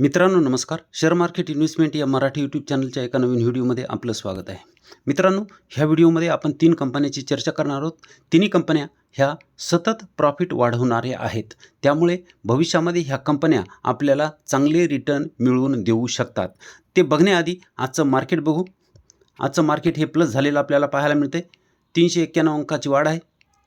मित्रांनो नमस्कार. Share market investment या मराठी यूट्यूब चॅनलच्या एका नवीन व्हिडिओमध्ये आपलं स्वागत आहे. मित्रांनो ह्या व्हिडिओमध्ये आपण तीन कंपन्याची चर्चा करणार आहोत. तिन्ही कंपन्या ह्या सतत प्रॉफिट वाढवणाऱ्या आहेत. त्यामुळे भविष्यामध्ये ह्या कंपन्या आपल्याला चांगले रिटर्न मिळवून देऊ शकतात. ते बघण्याआधी आजचं मार्केट बघू. आजचं मार्केट हे प्लस झालेलं आपल्याला पाहायला मिळते तीनशे एक्क्याण्णव अंकाची वाढ आहे.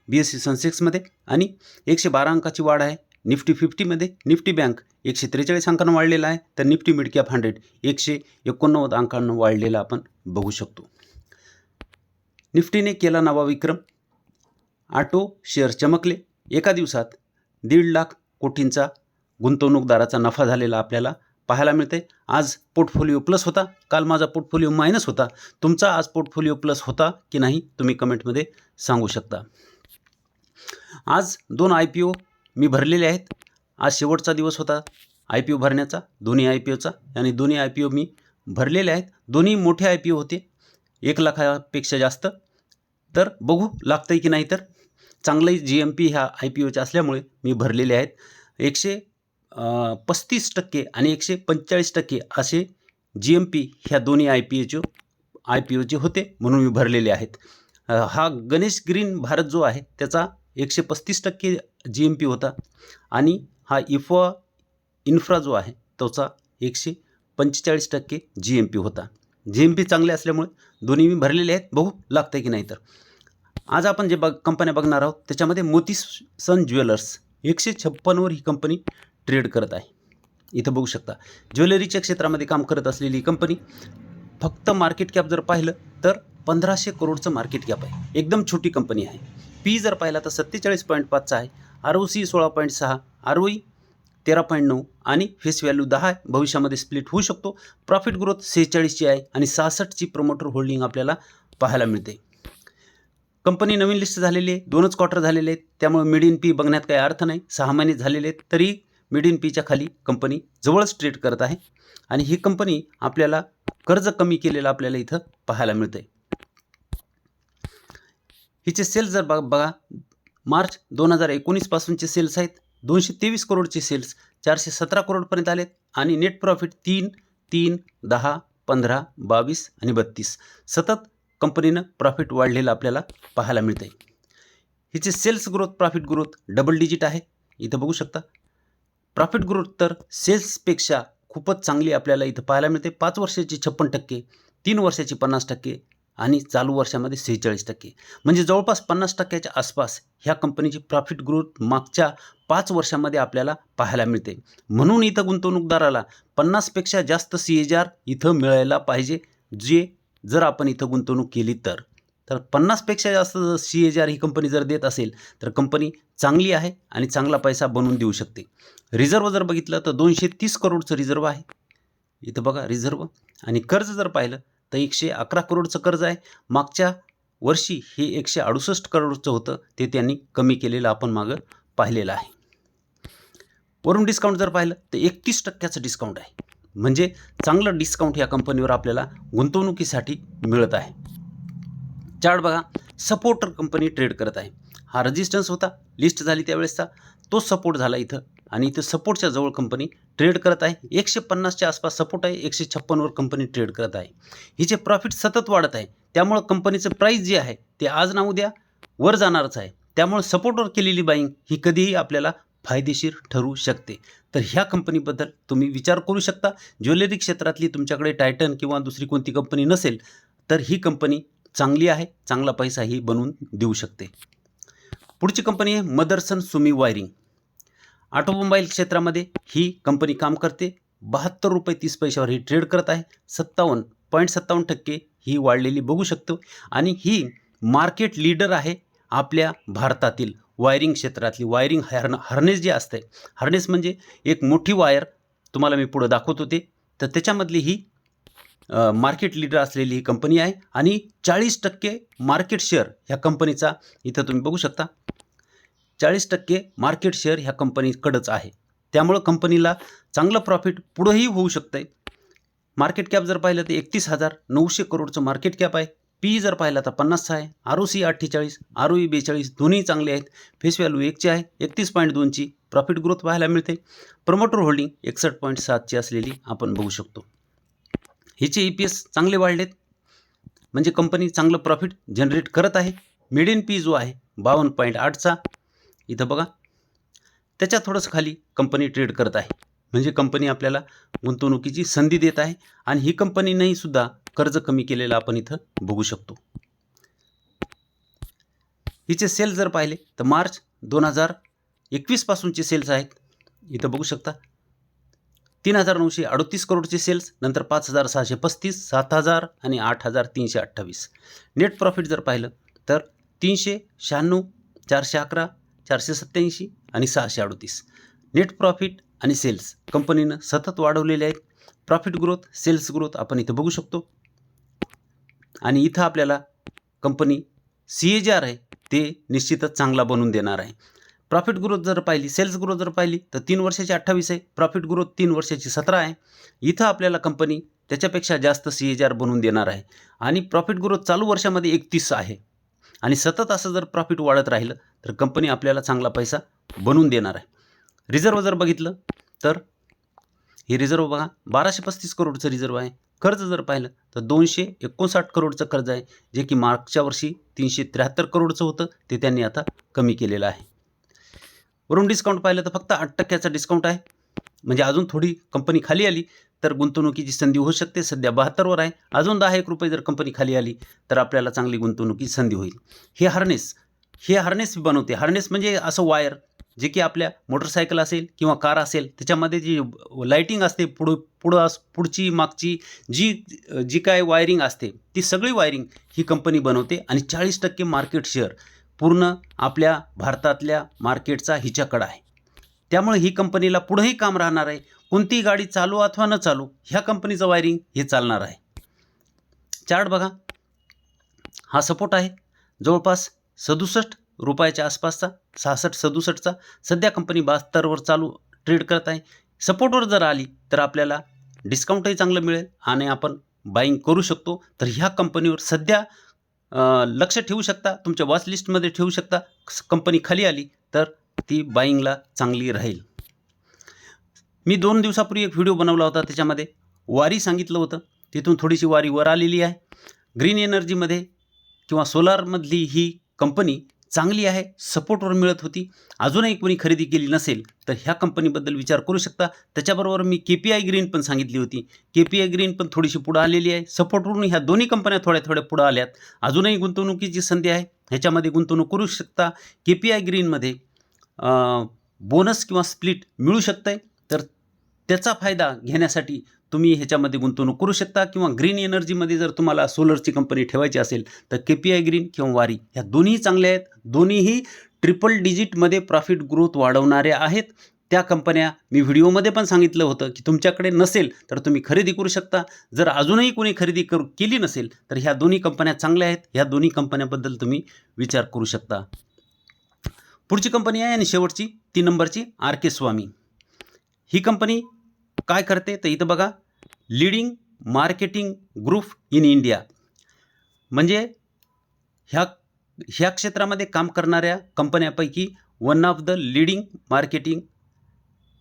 बी एस सी सेन्सेक्समध्ये आणि एकशे बारा अंकाची वाढ आहे. निफ्टी फिफ्टीमध्ये निफ्टी बँक एकशे त्रेचाळीस अंकानं वाढलेला आहे. तर निफ्टी मिड कॅप हंड्रेड एकशे एकोणनव्वद अंकानं वाढलेला आपण बघू शकतो. निफ्टीने केला नवा विक्रम. Auto share चमकले. एका दिवसात दीड लाख कोटींचा गुंतवणूकदाराचा नफा झालेला आपल्याला पाहायला मिळते आज पोर्टफोलिओ प्लस होता. काल माझा पोर्टफोलिओ मायनस होता. तुमचा आज पोर्टफोलिओ प्लस होता की नाही तुम्ही कमेंटमध्ये सांगू शकता. आज दोन आय पी ओ मी भरलेले आहेत. आज शेवटचा दिवस होता. आय पी ओ भरण्याचा दोन्ही आय पी ओचा आणि दोन्ही आय पी ओ मी भरलेले आहेत. दोन्ही मोठे आय पी ओ होते. एक लाखापेक्षा जास्त. तर बघू लागतं आहे की नाही तर. चांगलंही जी एम पी ह्या आय पी ओच्या असल्यामुळे मी भरलेले आहेत. एकशे पस्तीस टक्के आणि एकशे पंचेचाळीस टक्के असे जी एम पी ह्या दोन्ही आय पी ओचे आय पी ओचे होते म्हणून मी भरलेले आहेत. हा गणेश ग्रीन भारत जो आहे त्याचा एकशे पस्तीस टक्के जी एम पी होता. आणि हा इफ्वा इन्फ्रा जो आहे त्याचा एकशे पंचेचाळीस टक्के जी एम पी होता. जी एम पी चांगले असल्यामुळे दोन्ही मी भरलेले आहेत. बघू लागतं की नाही तर. आज आपण जे बघ कंपन्या बघणार आहोत त्याच्यामध्ये मोती सन ज्वेलर्स एकशे छप्पनवर ही कंपनी ट्रेड करत आहे. इथं बघू शकता. ज्वेलरीच्या क्षेत्रामध्ये काम करत असलेली ही कंपनी फक्त मार्केट कॅप जर पाहिलं तर पंधराशे करोडचं मार्केट कॅप आहे. एकदम छोटी कंपनी आहे. पी जर पाहिला तर सत्तेचाळीस पॉईंट पाचचा आहे. आर ओ सी सोळा पॉईंट सहा आर ओ ई तेरा पॉईंट नऊ आणि फेस व्हॅल्यू दहा आहे. भविष्यामध्ये स्प्लिट होऊ शकतो. प्रॉफिट ग्रोथ सेहेचाळीसची आहे आणि सहासष्टची प्रमोटर होल्डिंग आपल्याला पाहायला मिळते. कंपनी नवीन लिस्ट झालेली आहे. दोनच क्वार्टर झालेले आहेत. त्यामुळे मिड इन पी बघण्यात काही अर्थ नाही. सहा महिने झालेले आहेत. तरी मिड इन पीच्या खाली कंपनी जवळच ट्रेड करत आहे आणि ही कंपनी आपल्याला कर्ज कमी केलेलं आपल्याला इथं पाहायला मिळतं आहे हिचे सेल्स जर बघ बघा मार्च दोन हजार एकोणीसपासूनचे सेल्स आहेत. दोनशे तेवीस करोडचे सेल्स चारशे सतरा करोडपर्यंत आलेत आणि नेट प्रॉफिट तीन तीन दहा पंधरा बावीस आणि बत्तीस. सतत कंपनीनं प्रॉफिट वाढलेलं आपल्याला पाहायला मिळतं आहे हिचे sales growth profit growth double digit आहे. इथं बघू शकता. प्रॉफिट ग्रोथ तर सेल्सपेक्षा खूपच चांगली आपल्याला इथं पाहायला मिळते. पाच वर्षाची छप्पन टक्के तीन वर्षाची पन्नास टक्के आणि चालू वर्षामध्ये सेहेचाळीस टक्के. म्हणजे जवळपास पन्नास टक्क्याच्या आसपास ह्या कंपनीची प्रॉफिट ग्रोथ मागच्या पाच वर्षामध्ये आपल्याला पाहायला मिळते. म्हणून इथं गुंतवणूकदाराला पन्नासपेक्षा जास्त सी एच आर इथं मिळायला पाहिजे. जे जर आपण इथं गुंतवणूक केली तर. तर पन्नासपेक्षा जास्त सी एच आर ही कंपनी जर देत असेल तर कंपनी चांगली आहे आणि चांगला पैसा बनवून देऊ शकते. रिझर्व जर बघितलं तर दोनशे तीस करोडचं रिझर्व आहे. इथं बघा रिझर्व आणि कर्ज जर पाहिलं तर एकशे अकरा करोडचं कर्ज आहे. मागच्या वर्षी हे एकशे अडुसष्ट करोडचं होतं. ते त्यांनी कमी केलेलं आपण मागं पाहिलेलं आहे. वरून डिस्काउंट जर पाहिलं तर एकतीस टक्क्याचं डिस्काउंट आहे. म्हणजे चांगलं डिस्काउंट या कंपनीवर आपल्याला गुंतवणुकीसाठी मिळत आहे. चार्ट बघा. सपोर्टर कंपनी ट्रेड करत आहे. हा रजिस्टन्स होता. लिस्ट झाली त्यावेळेसचा. तो सपोर्ट झाला इथं. आणि इथं सपोर्टच्या जवळ कंपनी ट्रेड करत आहे. एकशे पन्नासच्या आसपास सपोर्ट आहे. एकशे छप्पनवर कंपनी ट्रेड करत आहे. हिचे प्रॉफिट सतत वाढत आहे त्यामुळं कंपनीचं प्राईस जे आहे ते आज ना उद्या वर जाणारच आहे. त्यामुळं सपोर्टवर केलेली बाईंग ही कधीही आपल्याला फायदेशीर ठरू शकते. तर ह्या कंपनीबद्दल तुम्ही विचार करू शकता. ज्वेलरी क्षेत्रातली तुमच्याकडे टायटन किंवा दुसरी कोणती कंपनी नसेल तर ही कंपनी चांगली आहे. चांगला पैसाही बनवून देऊ शकते. पुढची कंपनी आहे मदरसन सुमी वायरिंग. ऑटोमोबाईल क्षेत्रामध्ये ही कंपनी काम करते. बहात्तर रुपये तीस पैशावर ही ट्रेड करत आहे. सत्तावन्न पॉईंट सत्तावन्न टक्के ही वाढलेली बघू शकतो. आणि ही मार्केट लीडर आहे आपल्या भारतातील वायरिंग क्षेत्रातली वायरिंग हर्न हर्नेस जे असते. हर्नेस म्हणजे एक मोठी वायर. तुम्हाला मी पुढं दाखवत होते. तर त्याच्यामधली ही मार्केट लीडर असलेली ही कंपनी आहे. आणि चाळीस टक्के मार्केट शेअर ह्या कंपनीचा इथं तुम्ही बघू शकता. चाळीस टक्के मार्केट शेअर ह्या कंपनीकडंच आहे. त्यामुळं कंपनीला चांगलं प्रॉफिट पुढंही होऊ शकतं आहे मार्केट कॅप जर पाहिलं तर एकतीस हजार नऊशे करोडचं मार्केट कॅप आहे. पी जर पाहिला तर पन्नासचा आहे. आर ओ सी अठ्ठेचाळीस आर ओ ई बेचाळीस दोन्ही चांगले आहेत. फेस व्हॅल्यू एकचे आहे एकतीस पॉईंट दोनची प्रॉफिट ग्रोथ पाहायला मिळते. प्रमोटर होल्डिंग एकसष्ट पॉईंट सातची असलेली आपण बघू शकतो. हिचे ई पी एस चांगले वाढलेत. म्हणजे कंपनी चांगलं प्रॉफिट जनरेट करत आहे. मिडियन पी जो आहे बावन्न पॉईंट आठचा. इथं बघा. त्याच्या थोडंसं खाली कंपनी ट्रेड करत आहे. म्हणजे कंपनी आपल्याला गुंतवणुकीची संधी देत आहे आणि ही कंपनीनंही सुद्धा कर्ज कमी केलेलं आपण इथं बघू शकतो. हिचे सेल जर पाहिले तर मार्च दोन हजार एकवीसपासूनचे सेल्स आहेत. इथं बघू शकता. तीन हजार नऊशे अडतीस करोडचे सेल्स नंतर पाच हजार सहाशे पस्तीस सात हजार आणि आठ हजार तीनशे अठ्ठावीस. नेट प्रॉफिट जर पाहिलं तर तीनशे शहाण्णव चारशे अकरा चारशे सत्त्याऐंशी आणि सहाशे अडतीस. नेट प्रॉफिट आणि सेल्स कंपनीनं सतत वाढवलेले आहेत. प्रॉफिट ग्रोथ सेल्स ग्रोथ आपण इथं बघू शकतो. आणि इथं आपल्याला कंपनी सी ए जे आर आहे ते निश्चितच चांगला बनवून देणार आहे. प्रॉफिट ग्रोथ जर पाहिली सेल्स ग्रोथ जर पाहिली तर तीन वर्षाची अठ्ठावीस आहे. प्रॉफिट ग्रोथ तीन वर्षाची सतरा आहे. इथं आपल्याला कंपनी त्याच्यापेक्षा जास्त सी ए जी आर बनवून देणार आहे. आणि प्रॉफिट ग्रोथ चालू वर्षामध्ये एकतीस आहे. आणि सतत असं जर प्रॉफिट वाढत राहिलं तर कंपनी आपल्याला चांगला पैसा बनवून देणार आहे. रिझर्व जर बघितलं तर हे रिझर्व बघा बाराशे पस्तीस करोडचं रिझर्व आहे. कर्ज जर पाहिलं तर दोनशे एकोणसाठ करोडचं कर्ज आहे जे की मागच्या वर्षी तीनशे त्र्याहत्तर करोडचं होतं ते त्यांनी आता कमी केलेलं आहे. वरून डिस्काउंट पाहिलं तर फक्त आठ टक्क्याचा डिस्काउंट आहे. म्हणजे अजून थोडी कंपनी खाली आली तर गुंतवणुकीची संधी होऊ शकते. सध्या बहात्तरवर आहे. अजून दहा एक रुपये जर कंपनी खाली आली तर आपल्याला चांगली गुंतवणुकीची संधी होईल. हे हार्नेस हे हार्नेस बनवते. हार्नेस म्हणजे असं वायर जे की आपल्या मोटरसायकल असेल किंवा कार असेल त्याच्यामध्ये जी लाईटिंग असते पुढं पुढं अस पुढची मागची जी जी काय वायरिंग असते ती सगळी वायरिंग ही कंपनी बनवते आणि चाळीस टक्के मार्केट शेअर पूर्ण आपल्या भारतातल्या मार्केटचा हिच्याकडं आहे. त्यामुळे ही कंपनीला पुढंही काम राहणार आहे. कोणतीही गाडी चालू अथवा न चालू ह्या कंपनीचं वायरिंग हे चालणार आहे. चार्ट बघा. हा सपोर्ट आहे. जवळपास सदुसष्ट रुपयाच्या आसपासचा सहासष्ट सदुसष्टचा सध्या कंपनी बहात्तरवर चालू ट्रेड करत आहे. सपोर्टवर जर आली तर आपल्याला डिस्काउंटही चांगलं मिळेल आणि आपण बाईंग करू शकतो. तर ह्या कंपनीवर सध्या लक्ष ठेवू शकता. तुमच्या वॉच लिस्टमध्ये ठेवू शकता. कंपनी खाली आली तर ती बाईंगला चांगली राहील. मी दोन दिवसापूर्वी एक व्हिडिओ बनवला होता त्याच्यामध्ये. वारी सांगितलं होतं. तिथून थोडीशी वारी वर आलेली आहे. ग्रीन एनर्जीमध्ये किंवा सोलारमधली ही कंपनी चांगली आहे सपोर्टवर मिळत होती. अजूनही कोणी खरेदी केली नसेल तर ह्या कंपनीबद्दल विचार करू शकता. त्याच्याबरोबर मी के पी आय ग्रीन पण सांगितली होती. के पी आय ग्रीन पण थोडीशी पुढं आलेली आहे. सपोर्टवरून ह्या दोन्ही कंपन्या थोड्या थोड्या पुढं आल्यात. अजूनही गुंतवणुकीची संधी आहे. ह्याच्यामध्ये गुंतवणूक करू शकता. के पी आय ग्रीनमध्ये बोनस किंवा स्प्लिट मिळू शकतं आहे त्याचा फायदा घेण्यासाठी तुम्ही ह्याच्यामध्ये गुंतवणूक करू शकता किंवा ग्रीन एनर्जीमध्ये जर तुम्हाला सोलरची कंपनी ठेवायची असेल तर के पी आय ग्रीन किंवा वारी ह्या दोन्ही चांगल्या आहेत. दोन्हीही ट्रिपल डिजिटमध्ये प्रॉफिट ग्रोथ वाढवणाऱ्या आहेत. त्या कंपन्या मी व्हिडिओमध्ये पण सांगितलं होतं की तुमच्याकडे नसेल तर तुम्ही खरेदी करू शकता. जर अजूनही कोणी खरेदी करू केली नसेल तर ह्या दोन्ही कंपन्या चांगल्या आहेत. ह्या दोन्ही कंपन्याबद्दल तुम्ही विचार करू शकता. पुढची कंपनी आहे आणि शेवटची तीन नंबरची आर के स्वामी. ही कंपनी काय करते? तर इथं बघा leading marketing group in India म्हणजे ह्या ह्या क्षेत्रामध्ये काम करणाऱ्या कंपन्यापैकी one of the leading marketing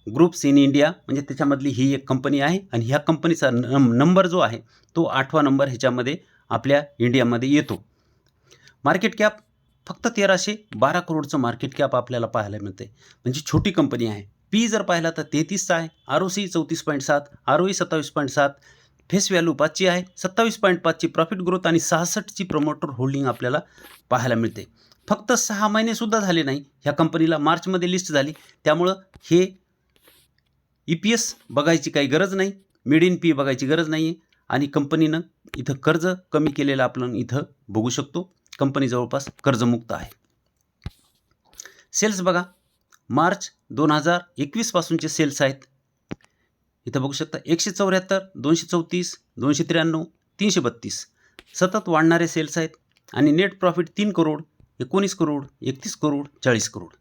groups in India म्हणजे त्याच्यामधली ही एक कंपनी आहे आणि ह्या कंपनीचा नम नंबर जो आहे तो आठवा नंबर ह्याच्यामध्ये आपल्या इंडियामध्ये येतो. मार्केट कॅप फक्त तेराशे बारा करोडचं मार्केट कॅप आपल्याला पाहायला मिळते म्हणजे छोटी कंपनी आहे. पी जर पाहिला तर तेहतीसचा आहे. आर ओ सी चौतीस पॉईंट सात आर ओ ई सत्तावीस पॉईंट सात. फेस व्हॅल्यू पाचची आहे. सत्तावीस पॉईंट पाचची प्रॉफिट ग्रोथ आणि सहासष्टची प्रमोटर होल्डिंग आपल्याला पाहायला मिळते. फक्त सहा महिनेसुद्धा झाले नाही. ह्या कंपनीला मार्चमध्ये लिस्ट झाली. त्यामुळं हे ई पी एस बघायची काही गरज नाही. मिड इन पी बघायची गरज नाही आहे आणि कंपनीनं इथं कर्ज कमी केलेलं आपण इथं बघू शकतो. कंपनी जवळपास कर्जमुक्त आहे. सेल्स बघा. मार्च दोन हजार एकवीसपासूनचे सेल्स आहेत. इथं बघू शकता एकशे चौऱ्याहत्तर दोनशे चौतीस दोनशे त्र्याण्णव तीनशे बत्तीस. सतत वाढणारे सेल्स आहेत आणि नेट प्रॉफिट तीन करोड एकोणीस करोड एकतीस करोड चाळीस करोड.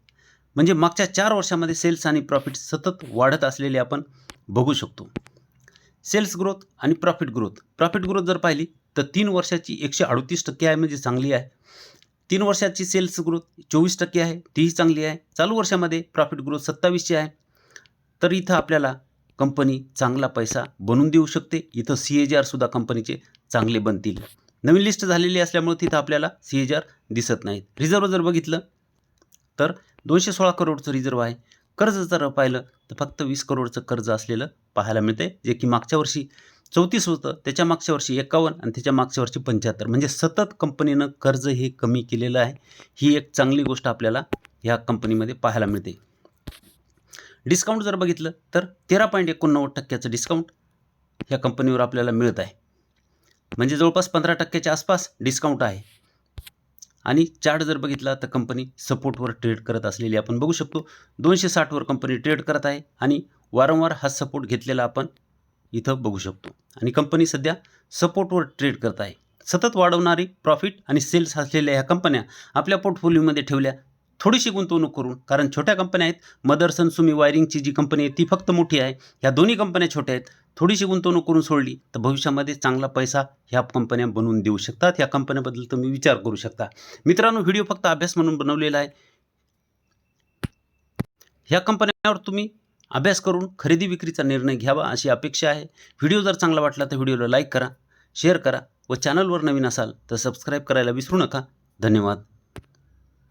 म्हणजे मागच्या चार वर्षामध्ये सेल्स आणि प्रॉफिट सतत वाढत असलेले आपण बघू शकतो. सेल्स ग्रोथ आणि प्रॉफिट ग्रोथ. प्रॉफिट ग्रोथ जर पाहिली तर तीन वर्षाची एकशे अडतीस टक्के आहे म्हणजे चांगली आहे. तीन वर्षाची सेल्स ग्रोथ चोवीस टक्के आहे तीही चांगली आहे. चालू वर्षामध्ये प्रॉफिट ग्रोथ सत्तावीसची आहे. तर इथं आपल्याला कंपनी चांगला पैसा बनवून देऊ शकते. इथं सी ए जी आरसुद्धा कंपनीचे चांगले बनतील. नवीन लिस्ट झालेली असल्यामुळे तिथं आपल्याला सी ए जी आर दिसत नाहीत. रिझर्व जर बघितलं तर दोनशे सोळा करोडचं रिझर्व आहे. कर्ज जर पाहिलं तर फक्त वीस करोडचं कर्ज असलेलं पाहायला मिळते जे की मागच्या वर्षी चौतीस होतं त्याच्या मागच्या वर्षी एकावन्न आणि त्याच्या मागच्या वर्षी पंच्याहत्तर. म्हणजे सतत कंपनीनं कर्ज हे कमी केलेलं आहे. ही एक चांगली गोष्ट आपल्याला ह्या कंपनीमध्ये पाहायला मिळते. डिस्काउंट जर बघितलं तर तेरा पॉईंट एकोणनव्वद टक्क्याचं डिस्काउंट ह्या कंपनीवर आपल्याला मिळत आहे. म्हणजे जवळपास पंधरा टक्क्याच्या आसपास डिस्काउंट आहे. आणि चार्ट जर बघितला तर कंपनी सपोर्टवर ट्रेड करत असलेली आपण बघू शकतो. दोनशे साठवर कंपनी ट्रेड करत आहे आणि वारंवार हा सपोर्ट घेतलेला आपण इथं बघू शकतो. आणि कंपनी सध्या सपोर्टवर ट्रेड करत आहे. सतत वाढवणारी प्रॉफिट आणि सेल्स असलेल्या ह्या कंपन्या आपल्या पोर्टफोलिओमध्ये ठेवल्या थोडीशी गुंतवणूक करून कारण छोट्या कंपन्या आहेत. मदरसन सुमी वायरिंगची जी कंपनी आहे ती फक्त मोठी आहे. ह्या दोन्ही कंपन्या छोट्या आहेत. थोडीशी गुंतवणूक करून सोडली तर भविष्यामध्ये चांगला पैसा ह्या कंपन्या बनवून देऊ शकतात. ह्या कंपन्याबद्दल तुम्ही विचार करू शकता. मित्रांनो व्हिडिओ फक्त अभ्यास म्हणून बनवलेला आहे. ह्या कंपन्यांवर तुम्ही अभ्यास करून खरेदी विक्रीचा निर्णय घ्यावा अशी अपेक्षा आहे. व्हिडिओ जर चांगला वाटला तर व्हिडिओला लाईक करा शेअर करा व चॅनलवर नवीन असाल तर सबस्क्राईब करायला विसरू नका. धन्यवाद.